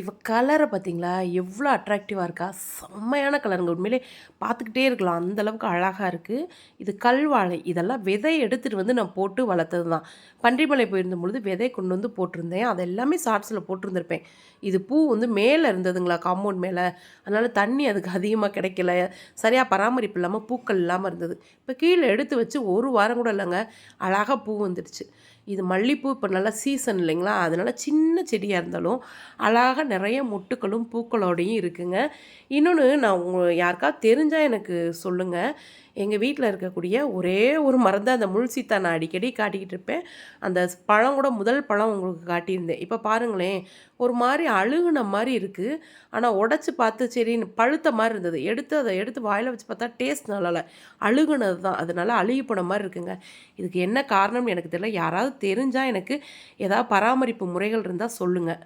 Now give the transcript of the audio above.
இவ கலரை பார்த்தீங்களா? எவ்வளோ அட்ராக்டிவாக இருக்கா? செம்மையான கலருங்க. உண்மையிலே பார்த்துக்கிட்டே இருக்கலாம். அந்த அளவுக்கு இருக்குது இது கல்வாழை. இதெல்லாம் விதை எடுத்துகிட்டு வந்து நான் போட்டு வளர்த்தது தான். பன்றிமலை போயிருந்த பொழுது விதை கொண்டு வந்து போட்டிருந்தேன். அது எல்லாமே ஷார்ட்ஸில் போட்டிருந்திருப்பேன். இது பூ வந்து மேலே இருந்ததுங்களா காம்பவுண்ட் மேலே அதனால் தண்ணி அதுக்கு அதிகமாக கிடைக்கல. சரியாக பராமரிப்பு இல்லாமல் பூக்கள் இல்லாமல் இருந்தது. இப்போ கீழே எடுத்து வச்சு ஒரு வாரம் கூட இல்லைங்க அழகாக பூ வந்துடுச்சு. இது மல்லிப்பூ இப்போ நல்லா சீசன் இல்லைங்களா? அதனால சின்ன செடியாக இருந்தாலும் அழகாக நிறைய நெறைய மொட்டுக்களும், பூக்களோடையும் இருக்குங்க. இன்னொன்று நான் உங்கள் யாருக்காவது தெரிஞ்சால் எனக்கு சொல்லுங்கள் எங்கள் வீட்டில் இருக்கக்கூடிய ஒரே ஒரு மரம் தான் அந்த முள்சித்தா நான் அடிக்கடி காட்டிக்கிட்டு இருப்பேன். அந்த பழம் கூட முதல் பழம் உங்களுக்கு காட்டியிருந்தேன். இப்போ பாருங்களேன், ஒரு மாதிரி அழுகுன மாதிரி இருக்குது ஆனால் உடச்சி பார்த்து சரின்னு பழுத்த மாதிரி இருந்தது. எடுத்து அதை எடுத்து வாயில் வச்சு பார்த்தா டேஸ்ட் நல்லால்ல. அழுகுனது தான். அதனால அழுகி போன மாதிரி இருக்குங்க. இதுக்கு என்ன காரணம்னு எனக்கு தெரியல. யாராவது தெரிஞ்சால் எனக்கு ஏதாவது பராமரிப்பு முறைகள் இருந்தால் சொல்லுங்கள்